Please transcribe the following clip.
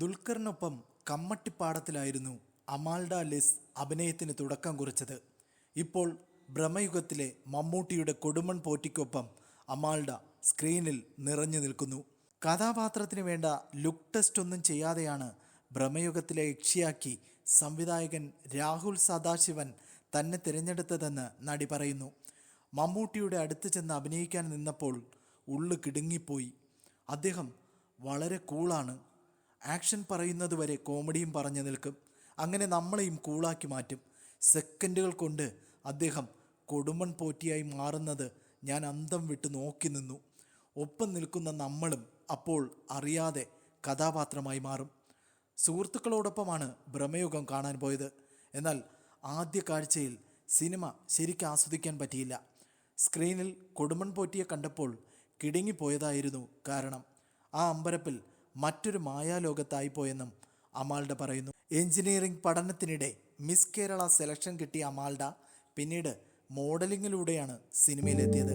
ദുൽഖറിനൊപ്പം കമ്മട്ടിപ്പാടത്തിലായിരുന്നു അമാൽഡ Liz അഭിനയത്തിന് തുടക്കം കുറിച്ചത്. ഇപ്പോൾ ഭ്രമയുഗത്തിലെ മമ്മൂട്ടിയുടെ കൊടുമൺ പോറ്റിക്കൊപ്പം അമാൽഡ സ്ക്രീനിൽ നിറഞ്ഞു നിൽക്കുന്നു. കഥാപാത്രത്തിന് വേണ്ട ലുക്ക് ടെസ്റ്റ് ഒന്നും ചെയ്യാതെയാണ് ഭ്രമയുഗത്തിലെ യക്ഷിയാക്കി സംവിധായകൻ രാഹുൽ സദാശിവൻ തന്നെ തിരഞ്ഞെടുത്തതെന്ന് നടി പറയുന്നു. മമ്മൂട്ടിയുടെ അടുത്ത് ചെന്ന് അഭിനയിക്കാൻ നിന്നപ്പോൾ ഉള്ളു കിടുങ്ങിപ്പോയി. അദ്ദേഹം വളരെ കൂളാണ്. ആക്ഷൻ പറയുന്നത് വരെ കോമഡിയും പറഞ്ഞു നിൽക്കും. അങ്ങനെ നമ്മളെയും കൂളാക്കി മാറ്റും. സെക്കൻഡുകൾ കൊണ്ട് അദ്ദേഹം കൊടുമൺ പോറ്റിയായി മാറുന്നത് ഞാൻ അന്തം വിട്ട് നോക്കി നിന്നു. ഒപ്പം നിൽക്കുന്ന നമ്മളും അപ്പോൾ അറിയാതെ കഥാപാത്രമായി മാറും. സുഹൃത്തുക്കളോടൊപ്പമാണ് ഭ്രമയുഗം കാണാൻ പോയത്. എന്നാൽ ആദ്യ കാഴ്ചയിൽ സിനിമ ശരിക്കും ആസ്വദിക്കാൻ പറ്റിയില്ല. സ്ക്രീനിൽ കൊടുമൺ പോറ്റിയെ കണ്ടപ്പോൾ കിടുങ്ങിപ്പോയതായിരുന്നു കാരണം. ആ അമ്പരപ്പിൽ മറ്റൊരു മായാലോകത്തായിപ്പോയെന്നും അമാൾഡ പറയുന്നു. എഞ്ചിനീയറിംഗ് പഠനത്തിനിടെ മിസ് കേരള സെലക്ഷൻ കിട്ടിയ അമാൾഡ പിന്നീട് മോഡലിങ്ങിലൂടെയാണ് സിനിമയിലെത്തിയത്.